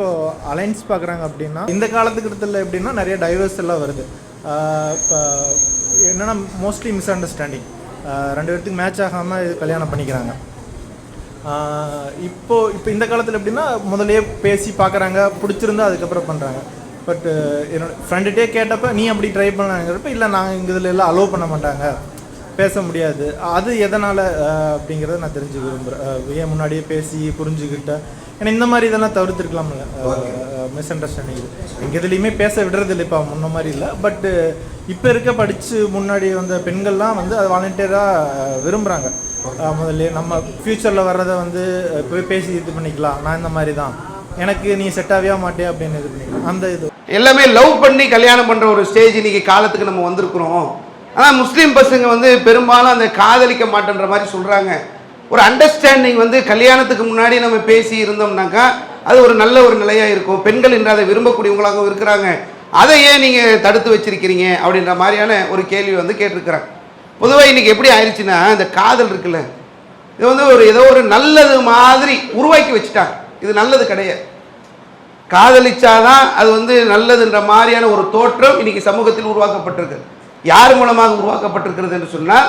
இப்போ அலைன்ஸ் பார்க்குறாங்க அப்படின்னா இந்த காலத்துக்கு இடத்துல எப்படின்னா நிறைய டைவர்ஸ் எல்லாம் வருது. இப்போ என்னென்னா மோஸ்ட்லி மிஸ் அண்டர்ஸ்டாண்டிங் ரெண்டு பேர்த்துக்கு மேட்ச் ஆகாமல் கல்யாணம் பண்ணிக்கிறாங்க. இப்போ இப்போ இந்த காலத்தில் எப்படின்னா முதலே பேசி பார்க்குறாங்க பிடிச்சிருந்தா அதுக்கப்புறம் பண்ணுறாங்க பட் என்னோட ஃப்ரெண்டுகிட்டே கேட்டப்ப நீ அப்படி ட்ரை பண்ணாங்கிறப்ப இல்லை நாங்கள் இங்கே இதில் எல்லாம் அலோவ் பண்ண மாட்டாங்க. பேச முடியாது. அது எதனால்? அப்படிங்கிறத நான் தெரிஞ்சுக்க விரும்புகிறேன் ஏன் முன்னாடியே பேசி புரிஞ்சுக்கிட்ட ஏன்னா இந்த மாதிரி இதெல்லாம் தவிர்த்துருக்கலாம்ல. மிஸ் அண்டர்ஸ்டாண்டிங் எங்கள் இதுலேயுமே பேச விடுறது இல்லை இப்போ முன்ன மாதிரி இல்லை. பட்டு இப்போ இருக்க படித்து முன்னாடி வந்த பெண்கள்லாம் வந்து அது வாலண்டியராக விரும்புகிறாங்க முதல்ல நம்ம ஃப்யூச்சரில் வர்றதை வந்து போய் பேசி இது பண்ணிக்கலாம். நான் இந்த மாதிரி தான். எனக்கு நீ செட் ஆகியா மாட்டே அப்படின்னு இது பண்ணிக்கலாம். அந்த இது. எல்லாமே லவ் பண்ணி கல்யாணம் பண்ற ஒரு ஸ்டேஜ் இன்னைக்கு காலத்துக்கு நம்ம வந்திருக்கிறோம். ஆனால் முஸ்லீம் பசங்க வந்து பெரும்பாலும் அந்த காதலிக்க மாட்டேன்ற மாதிரி சொல்றாங்க. ஒரு அண்டர்ஸ்டாண்டிங் வந்து கல்யாணத்துக்கு முன்னாடி நம்ம பேசி இருந்தோம்னாக்கா அது ஒரு நல்ல ஒரு நிலையாக இருக்கும். பெண்கள் என்று அதை விரும்பக்கூடியவங்களாகவும் இருக்கிறாங்க. அதை ஏன் நீங்கள் தடுத்து வச்சிருக்கிறீங்க அப்படின்ற மாதிரியான ஒரு கேள்வி வந்து கேட்டிருக்கிறாங்க. பொதுவாக இன்னைக்கு எப்படி ஆயிடுச்சுன்னா இந்த காதல் இருக்குல்ல இது வந்து ஒரு ஏதோ ஒரு நல்லது மாதிரி உருவாக்கி வச்சுட்டாங்க. இது நல்லது கிடையாது. காதலிச்சாதான் அது வந்து நல்லதுன்ற மாதிரியான ஒரு தோற்றம் இன்னைக்கு சமூகத்தில் உருவாக்கப்பட்டிருக்கு. யார் மூலமாக உருவாக்கப்பட்டிருக்கிறது என்று சொன்னால்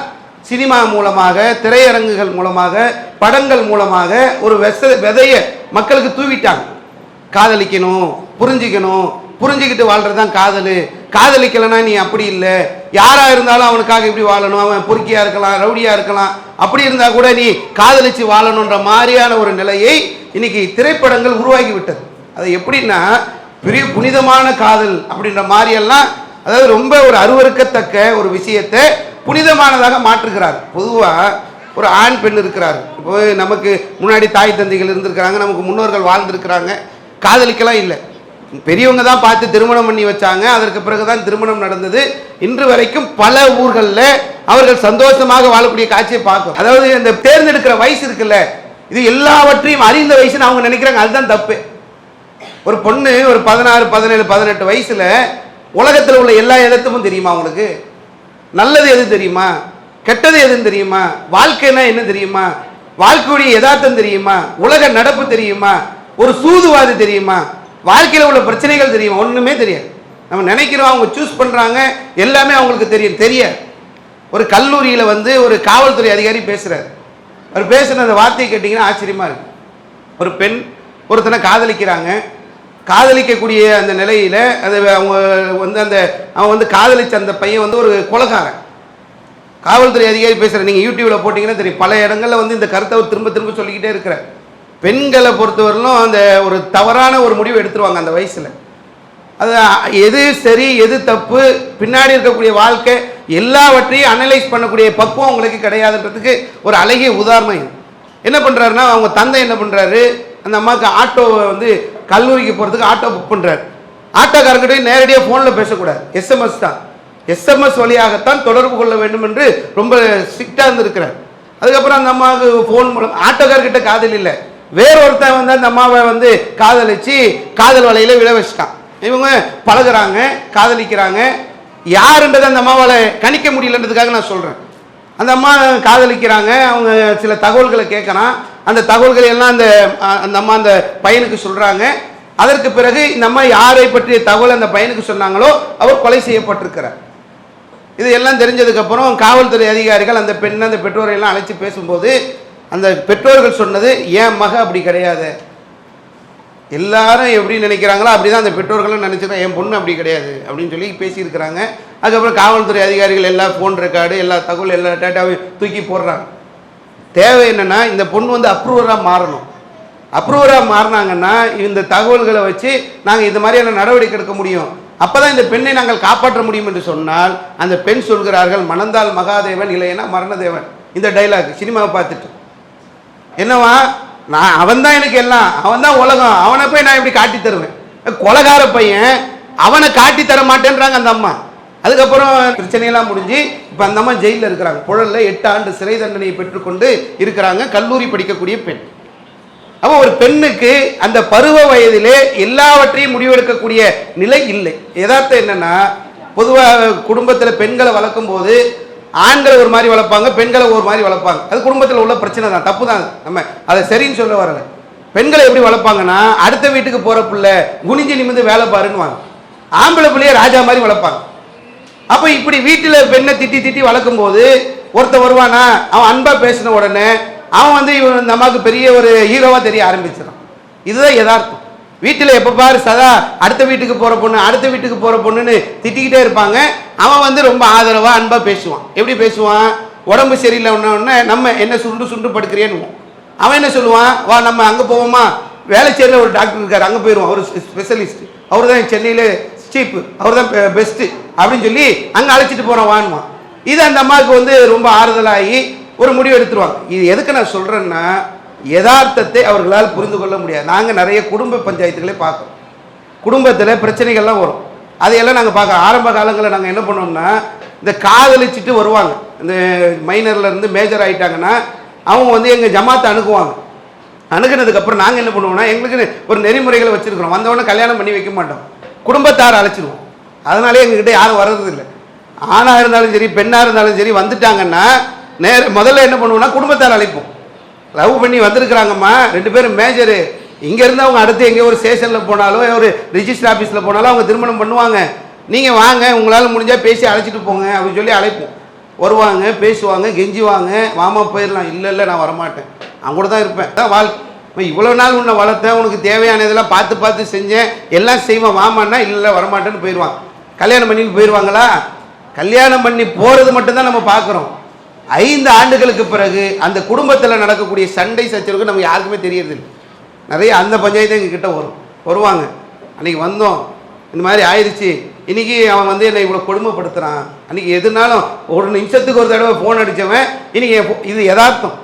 சினிமா மூலமாக திரையரங்குகள் மூலமாக படங்கள் மூலமாக ஒரு வெச விதைய மக்களுக்கு தூவிட்டாங்க. காதலிக்கணும் புரிஞ்சிக்கணும் புரிஞ்சுக்கிட்டு வாழ்றது தான் காதல். காதலிக்கலைன்னா நீ அப்படி இல்லை. யாராக இருந்தாலும் அவனுக்காக இப்படி வாழணும். அவன் பொறுக்கியாக இருக்கலாம் ரவுடியாக இருக்கலாம். அப்படி இருந்தால் கூட நீ காதலிச்சு வாழணுன்ற மாதிரியான ஒரு நிலையை இன்னைக்கு திரைப்படங்கள் உருவாகி விட்டது. அது எப்படின்னா பெரிய புனிதமான காதல் அப்படின்ற மாதிரியெல்லாம் அதாவது ரொம்ப ஒரு அருவருக்கத்தக்க ஒரு விஷயத்தை புனிதமானதாக மாற்றுகிறார். பொதுவாக ஒரு ஆண் பெண் இருக்கிறார். இப்போ நமக்கு முன்னாடி தாய் தந்தைகள் இருந்திருக்கிறாங்க நமக்கு முன்னோர்கள் வாழ்ந்திருக்கிறாங்க. காதலிக்கலாம் இல்லை. பெரியவங்க தான் பார்த்து திருமணம் பண்ணி வச்சாங்க. அதற்கு பிறகு தான் திருமணம் நடந்தது. இன்று வரைக்கும் பல ஊர்களில் அவர்கள் சந்தோஷமாக வாழக்கூடிய காட்சியை பார்க்கும் அதாவது இந்த தேர்ந்தெடுக்கிற வயசு இருக்குல்ல இது எல்லாவற்றையும் அறிந்த வயசுன்னு அவங்க நினைக்கிறாங்க. அதுதான் தப்பு. ஒரு பொண்ணு ஒரு பதினாறு பதினேழு பதினெட்டு வயசுல உலகத்தில் உள்ள எல்லா இடத்துக்கும் தெரியுமா அவங்களுக்கு நல்லது எது தெரியுமா? கெட்டது எதுன்னு தெரியுமா? வாழ்க்கைனா என்ன தெரியுமா? வாழ்க்கையுடைய யதார்த்தம் தெரியுமா? உலக நடப்பு தெரியுமா? ஒரு சூதுவாது தெரியுமா? வாழ்க்கையில் உள்ள பிரச்சனைகள் தெரியுமா? ஒன்றுமே தெரியாது. நம்ம நினைக்கிறோம் அவங்க சூஸ் பண்ணுறாங்க எல்லாமே அவங்களுக்கு தெரியும். தெரியாது. ஒரு கல்லூரியில் வந்து ஒரு காவல்துறை அதிகாரி பேசுகிறார் அவர் பேசுன அந்த வார்த்தையை கேட்டிங்கன்னா ஆச்சரியமாக இருக்கு. ஒரு பெண் ஒருத்தனை காதலிக்கிறாங்க. காதலிக்கக்கூடிய அந்த நிலையில் அது அவங்க வந்து அந்த அவன் வந்து காதலிச்ச அந்த பையன் வந்து ஒரு கொலகாரன். காவல்துறை அதிகாரி பேசுகிறேன் நீங்கள் யூடியூப்பில் போட்டிங்கன்னா தெரியும். பல இடங்களில் வந்து இந்த கருத்தை அவர் திரும்ப திரும்ப சொல்லிக்கிட்டே இருக்கிறார். பெண்களை பொறுத்தவரையிலும் அந்த ஒரு தவறான ஒரு முடிவு எடுத்துருவாங்க அந்த வயசில். அது எது சரி எது தப்பு பின்னாடி இருக்கக்கூடிய வாழ்க்கை எல்லாவற்றையும் அனலைஸ் பண்ணக்கூடிய பக்குவம் அவங்களுக்கு கிடையாதுன்றதுக்கு ஒரு அழகிய உதாரணம் இது. என்ன பண்ணுறாருன்னா அவங்க தந்தை என்ன பண்ணுறாரு அந்த அம்மாவுக்கு ஆட்டோவை வந்து கல்லூரிக்கு போகிறதுக்கு ஆட்டோ புக் பண்ணுறாரு ஆட்டோக்காரங்கிட்ட நேரடியாக ஃபோனில் பேசக்கூடாது. எஸ்எம்எஸ் தான். எஸ்எம்எஸ் வழியாகத்தான் தொடர்பு கொள்ள வேண்டும் என்று ரொம்ப ஸ்ட்ரிக்டாக இருந்திருக்கிறார். அதுக்கப்புறம் அந்த அம்மாவுக்கு ஃபோன் மூலம் ஆட்டோக்காரர்கிட்ட காதல் இல்லை. வேற ஒருத்தன் வந்து அந்த அம்மாவை வந்து காதலிச்சு காதல் வலையில் விழ வச்சுட்டான். இவங்க பழகுறாங்க காதலிக்கிறாங்க. யாருன்றதை அந்த அம்மாவால் கணிக்க முடியலன்றதுக்காக நான் சொல்கிறேன் அந்த அம்மா காதலிக்கிறாங்க அவங்க சில தகவல்களை கேட்குறான். அந்த தகவல்களை எல்லாம் அந்த அந்த அம்மா அந்த பையனுக்கு சொல்கிறாங்க அதற்கு பிறகு இந்த அம்மா யாரை பற்றிய தகவல் அந்த பையனுக்கு சொன்னாங்களோ அவர் கொலை செய்யப்பட்டிருக்கிறார். இது எல்லாம் தெரிஞ்சதுக்கப்புறம் காவல்துறை அதிகாரிகள் அந்த பெண்ணை அந்த பெற்றோரை எல்லாம் அழைச்சி பேசும்போது அந்த பெற்றோர்கள் சொன்னது என் மக அப்படி கிடையாது? எல்லாரும் எப்படி நினைக்கிறாங்களோ அப்படிதான் அந்த பெற்றோர்களும் நினைச்சிருக்காங்க என் பொண்ணு அப்படி கிடையாது? அப்படின்னு சொல்லி பேசியிருக்கிறாங்க. அதுக்கப்புறம் காவல்துறை அதிகாரிகள் எல்லா ஃபோன் ரெக்கார்டு எல்லா தகவல் எல்லா டேட்டாவையும் தூக்கி போடுறாங்க. தேவை என்னன்னா இந்த பொண்ணு வந்து அப்ரூவராக மாறணும். அப்ரூவராக மாறினாங்கன்னா இந்த தகவல்களை வச்சு நாங்கள் இது மாதிரியான நடவடிக்கை எடுக்க முடியும். அப்போ தான் இந்த பெண்ணை நாங்கள் காப்பாற்ற முடியும் என்று சொன்னால் அந்த பெண் சொல்கிறார்கள் மணந்தால் மகாதேவன் இல்லைன்னா மரணதேவன். இந்த டைலாக் சினிமாவை பார்த்துட்டு. என்னவா? நான் அவன் தான் எனக்கு எல்லாம். அவன் தான் உலகம். அவனை போய் நான் இப்படி காட்டி தருவேன்? கொலகார பையன் அவனை காட்டி தர மாட்டேன்றாங்க அந்த அம்மா. அதுக்கப்புறம் பிரச்சனையெல்லாம் முடிஞ்சு இப்போ அந்த அம்மா ஜெயிலில் இருக்கிறாங்க. புழலில் எட்டு ஆண்டு சிறை தண்டனையை பெற்றுக்கொண்டு இருக்கிறாங்க. கல்லூரி படிக்கக்கூடிய பெண். அப்போ ஒரு பெண்ணுக்கு அந்த பருவ வயதிலே எல்லாவற்றையும் முடிவெடுக்கக்கூடிய நிலை இல்லை. எதார்த்தம் என்னன்னா பொதுவாக குடும்பத்தில் பெண்களை வளர்க்கும் போது ஆண்களை ஒரு மாதிரி வளர்ப்பாங்க பெண்களை ஒரு மாதிரி வளர்ப்பாங்க. அது குடும்பத்தில் உள்ள பிரச்சனை தான் தப்பு தான். நம்ம அதை சரின்னு சொல்ல வரல. பெண்களை எப்படி வளர்ப்பாங்கன்னா அடுத்த வீட்டுக்கு போற பிள்ளை குனிஞ்சு நிமிந்து வேலை பாருன்னு ஆம்பளை பிள்ளைய ராஜா மாதிரி வளர்ப்பாங்க. அப்ப இப்படி வீட்டில் பெண்ணை திட்டி திட்டி வளர்க்கும் போது ஒருத்தன் வருவானா? அவன் அன்பா பேசின உடனே அவன் வந்து இவன் இந்த அம்மாவுக்கு பெரிய ஒரு ஹீரோவா தெரிய ஆரம்பிச்சிடான் இதுதான் யதார்த்தம். வீட்டில் எப்போ பாரு சதா அடுத்த வீட்டுக்கு போற பொண்ணு அடுத்த வீட்டுக்கு போற பொண்ணுன்னு திட்டிக்கிட்டே இருப்பாங்க. அவன் வந்து ரொம்ப ஆதரவா அன்பா பேசுவான். எப்படி பேசுவான்? உடம்பு சரியில்லை உடனே நம்ம என்ன சுண்டு சுண்டு படுக்கிறியன்னு அவன் என்ன சொல்லுவான்? வா நம்ம அங்கே போவோமா? வேலைச்சேரியில் ஒரு டாக்டர் இருக்கார் அங்கே போயிடுவோம் அவர் ஸ்பெஷலிஸ்ட் அவர் தான் சென்னையில் சீப்பு அவர் தான் பெஸ்ட்டு அப்படின்னு சொல்லி அங்கே அழைச்சிட்டு போகிறோம் வாங்குவான் இது அந்த அம்மாவுக்கு வந்து ரொம்ப ஆறுதலாகி ஒரு முடிவு எடுத்துருவாங்க. இது எதுக்கு நான் சொல்கிறேன்னா யதார்த்தத்தை அவர்களால் புரிந்து கொள்ள முடியாது. நாங்கள் நிறைய குடும்ப பஞ்சாயத்துகளே பார்க்குறோம். குடும்பத்தில் பிரச்சனைகள்லாம் வரும். அதையெல்லாம் நாங்கள் பார்க்க ஆரம்ப காலங்களில் நாங்கள் என்ன பண்ணோம்னா இந்த காதலிச்சுட்டு வருவாங்க. இந்த மைனர்லேருந்து மேஜர் ஆகிட்டாங்கன்னா அவங்க வந்து எங்கள் ஜமாத்தை அணுகுவாங்க. அணுகுனதுக்கப்புறம் நாங்கள் என்ன பண்ணுவோம்னா எங்களுக்கு ஒரு நெறிமுறைகளை வச்சுருக்கிறோம். வந்தவொடனே கல்யாணம் பண்ணி வைக்க மாட்டோம். குடும்பத்தார் அழைச்சிடுவோம். அதனாலே எங்ககிட்ட யாரும் வர்றதில்லை. ஆணாக இருந்தாலும் சரி பெண்ணாக இருந்தாலும் சரி வந்துட்டாங்கன்னா நேர முதல்ல என்ன பண்ணுவோம்னா குடும்பத்தார் அழைப்போம். லவ் பண்ணி வந்திருக்கிறாங்கம்மா ரெண்டு பேரும் மேஜரு. இங்கேருந்து அவங்க அடுத்து எங்கேயோ ஒரு ஸ்டேஷனில் போனாலும் ஒரு ரிஜிஸ்டர் ஆஃபீஸில் போனாலும் அவங்க திருமணம் பண்ணுவாங்க. நீங்கள் வாங்க உங்களால் முடிஞ்சால் பேசி அழைச்சிட்டு போங்க அப்படின்னு சொல்லி அழைப்போம். வருவாங்க பேசுவாங்க கெஞ்சுவாங்க. வாமா போயிடலாம். இல்லை இல்லை நான் வரமாட்டேன். அவங்க கூட தான் இருப்பேன். தான் வாழ்க்கை. இவ்வளோ நாள் உன்னை வளர்த்தேன் உனக்கு தேவையான இதெல்லாம் பார்த்து பார்த்து செஞ்சேன். எல்லாம் செய்வேன் வாமான்னா இல்லை வரமாட்டேன்னு போயிடுவான். கல்யாணம் பண்ணிட்டு போயிடுவாங்களா? கல்யாணம் பண்ணி போகிறது மட்டும்தான் நம்ம பார்க்குறோம். ஐந்து ஆண்டுகளுக்கு பிறகு அந்த குடும்பத்தில் நடக்கக்கூடிய சண்டை சச்சரவுக்கு நம்ம யாருக்குமே தெரியறதில்லை. நிறைய அந்த பஞ்சாயத்து எங்கக்கிட்ட வரும். வருவாங்க. அன்றைக்கி வந்தோம். இந்த மாதிரி ஆயிடுச்சு இன்னைக்கு அவன் வந்து என்னை இவ்வளோ கொடுமைப்படுத்துகிறான் அன்றைக்கி எதுனாலும் ஒரு நிமிஷத்துக்கு ஒரு தடவை ஃபோன் அடித்தவன் இன்றைக்கி இது யதார்த்தம்.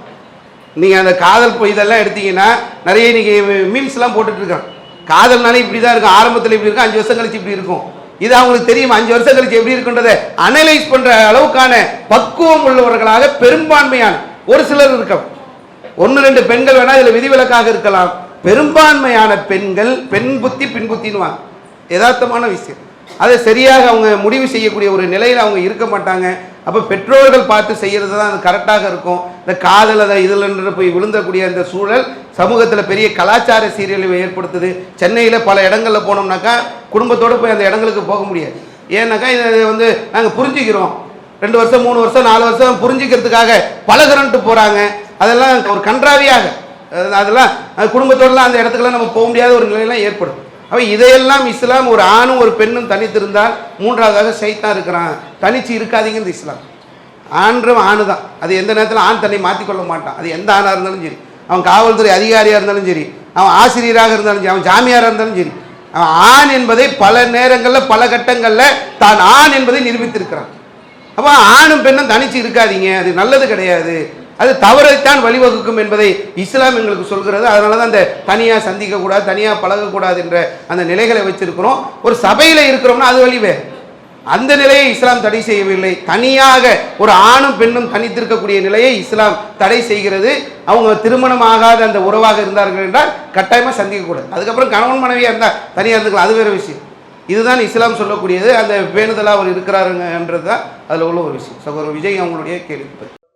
நீங்கள் அந்த காதல் பொ- இதெல்லாம் எடுத்தீங்கன்னா நிறைய இன்றைக்கி மீம்ஸ்லாம் போட்டுட்டு காதல்னாலே இப்படி தான் இருக்கும். ஆரம்பத்தில் இப்படி இருக்கும். அஞ்சு வருஷம் கழிச்சு இப்படி இருக்கும். இது அவங்களுக்கு தெரியும். அஞ்சு வருஷம் கழிச்சு எப்படி இருக்குன்றதை அனலைஸ் பண்ணுற அளவுக்கான பக்குவம் உள்ளவர்களாக பெரும்பான்மையான ஒரு சிலர் இருக்க ஒன்று ரெண்டு பெண்கள் வேணால் இதில் விதிவிலக்காக இருக்கலாம். பெரும்பான்மையான பெண்கள் பெண் புத்தி பின் புத்தின்னுவாங்க. யதார்த்தமான விஷயம். அதை சரியாக அவங்க முடிவு செய்யக்கூடிய ஒரு நிலையில் அவங்க இருக்க மாட்டாங்க. அப்போ பெற்றோர்கள் பார்த்து செய்கிறது தான் அது கரெக்டாக இருக்கும். இந்த காதல் அதை இதில் போய் விழுந்தக்கூடிய அந்த சூழல் சமூகத்தில் பெரிய கலாச்சார சீரியலை ஏற்படுத்துது. சென்னையில் பல இடங்களில் போனோம்னாக்கா குடும்பத்தோடு போய் அந்த இடங்களுக்கு போக முடியாது. ஏன்னாக்கா இதை வந்து நாங்கள் புரிஞ்சுக்கிறோம். ரெண்டு வருஷம் மூணு வருஷம் நாலு வருஷம் புரிஞ்சுக்கிறதுக்காக பழகிறன்ட்டு போகிறாங்க அதெல்லாம் ஒரு கன்றாவியாக. அதெல்லாம் குடும்பத்தோடலாம் அந்த இடத்துக்குலாம் நம்ம போக முடியாத ஒரு நிலையெல்லாம் ஏற்படும். அப்போ இதையெல்லாம் இஸ்லாம் ஒரு ஆணும் ஒரு பெண்ணும் தனித்திருந்தால் மூன்றாவதாக சைத்தான் இருக்கிறான். தனிச்சு இருக்காதீங்கிறது இஸ்லாம். ஆண்டும் ஆணு தான் அது எந்த நேரத்தில் ஆண் தன்னை மாற்றிக்கொள்ள மாட்டான். அது எந்த ஆணாக இருந்தாலும் சரி. அவன் காவல்துறை அதிகாரியாக இருந்தாலும் சரி. அவன் ஆசிரியராக இருந்தாலும் சரி. அவன் ஜாமியாராக இருந்தாலும் சரி. அவன் ஆண் என்பதை பல நேரங்களில் பல கட்டங்களில் தான் ஆண் என்பதை நிரூபித்திருக்கிறான். அப்போ ஆணும் பெண்ணும் தனிச்சு இருக்காதீங்க. அது நல்லது கிடையாது. அது தவறைத்தான் வழிவகுக்கும் என்பதை இஸ்லாம் எங்களுக்கு சொல்கிறது. அதனால தான் அந்த தனியாக சந்திக்கக்கூடாது தனியாக பழகக்கூடாது என்ற அந்த நிலைகளை வச்சிருக்கிறோம் ஒரு சபையில் இருக்கிறோம்னா அது வழிவே அந்த நிலையை இஸ்லாம் தடை செய்யவில்லை. தனியாக ஒரு ஆணும் பெண்ணும் தனித்திருக்கக்கூடிய நிலையை இஸ்லாம் தடை செய்கிறது. அவங்க திருமணம் ஆகாத அந்த உறவாக இருந்தார்கள் என்றால் கட்டாயமாக சந்திக்கக்கூடாது. அதுக்கப்புறம் கணவன் மனைவியாக இருந்தால் தனியாக இருந்துக்கலாம். அது வேறு விஷயம். இதுதான் இஸ்லாம் சொல்லக்கூடியது. அந்த வேணுதலாக அவர் இருக்கிறாருங்கன்றது தான் அதில் உள்ள ஒரு விஷயம். சகோதரர் விஜய் அவங்களுடைய கேள்வி.